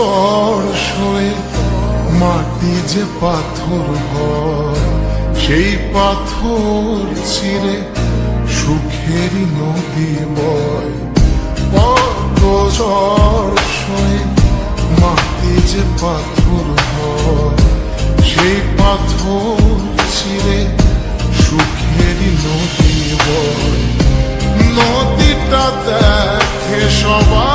ঝড় সয়ে মাটি যে পাথর হয়, সেই পাথর ছিঁড়ে সুখেরই নদী বয়। সয়ে মাটি যে পাথর হয়, সেই পাথর ছিঁড়ে সুখেরই নদী বয়। নদীটা দেখে সবাই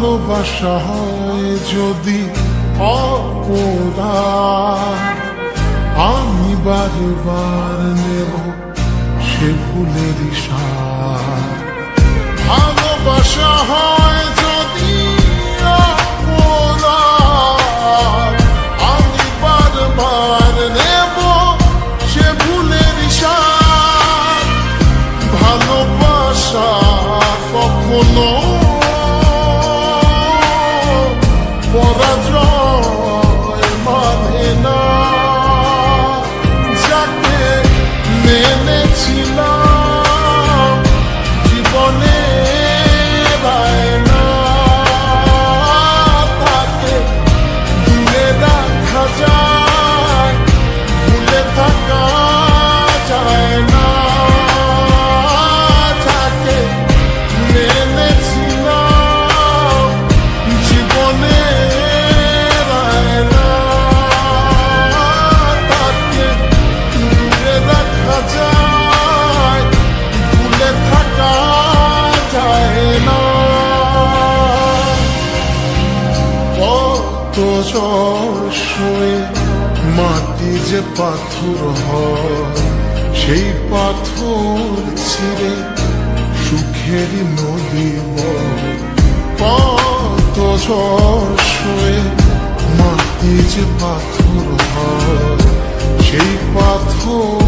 ভালোবাসা হয় যদি অপরাধ আমি বারবার নেব সে ফুলের সার। ভালোবাসা what's. সময়ে মাটি যে পাথর হয়, সেই পাথর ছিঁড়ে সুখের নদী কত সরসয়ে মাটি যে পাথর হয়, সেই পাথর